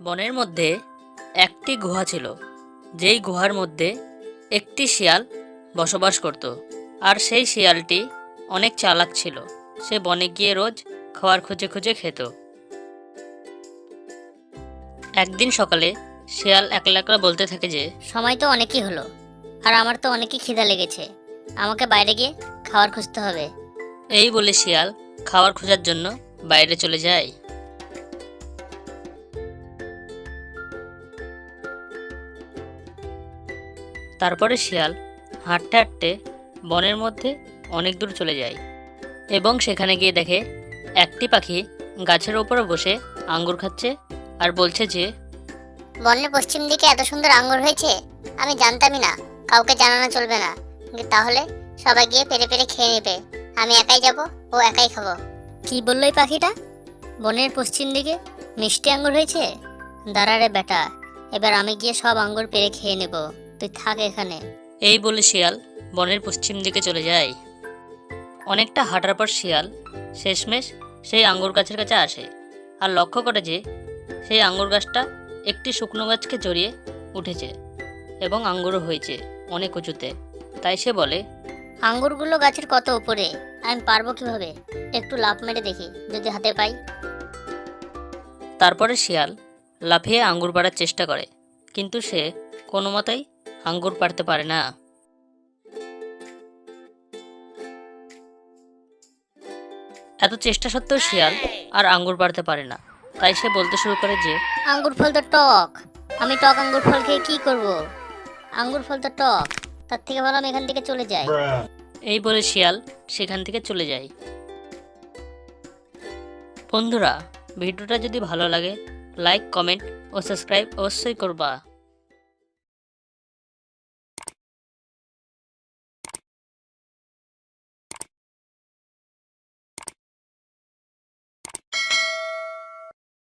বনের মধ্যে একটি গুহা ছিল যেই গুহার মধ্যে একটি শিয়াল বসবাস করত। আর সেই শিয়ালটি অনেক চালাক ছিল। সে বনে গিয়ে রোজ খাওয়ার খুঁজে খুঁজে খেত। একদিন সকালে শিয়াল একলা একলা বলতে থাকে যে সময় তো অনেকই হলো আর আমার তো অনেকই খিদা লেগেছে। আমাকে বাইরে গিয়ে খাওয়ার খুঁজতে হবে। এই বলে শিয়াল খাওয়ার খোঁজার জন্য বাইরে চলে যায়। তারপরে শিয়াল হাঁটতে হাঁটতে বনের মধ্যে অনেক দূর চলে যায় এবং সেখানে গিয়ে দেখে একটি পাখি গাছের ওপরে বসে আঙ্গুর খাচ্ছে আর বলছে যে বনের পশ্চিম দিকে এত সুন্দর আঙ্গুর হয়েছে আমি জানতামই না কাউকে জানানো চলবে না। তাহলে সবাই গিয়ে পেরে পেরে খেয়ে নেবে আমি একাই যাব ও একাই খাব। কি বলল এই পাখিটা? বনের পশ্চিম দিকে মিষ্টি আঙ্গুর হয়েছে? দাঁড়া রে বেটা এবার আমি গিয়ে সব আঙ্গুর পেরে খেয়ে নেব। তুই থাক এখানে। এই বলে শিয়াল বনের পশ্চিম দিকে চলে যায়। অনেকটা হাঁটার পর শিয়াল শেষমেশ সেই আঙ্গুর গাছের কাছে আসে আর লক্ষ্য করে যে সেই আঙ্গুর গাছটা একটি শুকনো গাছকে জড়িয়ে উঠেছে এবং আঙ্গুরও হয়েছে অনেক উঁচুতে। তাই সে বলে আঙ্গুরগুলো গাছের কত উপরে? আমি পারব কীভাবে? একটু লাফ মেরে দেখি যদি হাতে পাই। তারপরে শিয়াল লাফিয়ে আঙ্গুর পাড়ার চেষ্টা করে কিন্তু সে কোনো মতেই আঙ্গুর পারতে পারে না। এত চেষ্টা সত্ত্বেও শিয়াল আর আঙ্গুর পারতে পারে না। তাই সে বলতে শুরু করে যে আঙ্গুর ফল তো টক। আমি টক আঙ্গুর ফল খেয়ে কি করব? আঙ্গুর ফল তো টক। তার থেকে ভালো আমি এখান থেকে চলে যাই। এই বলে শিয়াল সেখান থেকে চলে যায়। বন্ধুরা ভিডিওটা যদি ভালো লাগে লাইক কমেন্ট ও সাবস্ক্রাইব অবশ্যই করবা।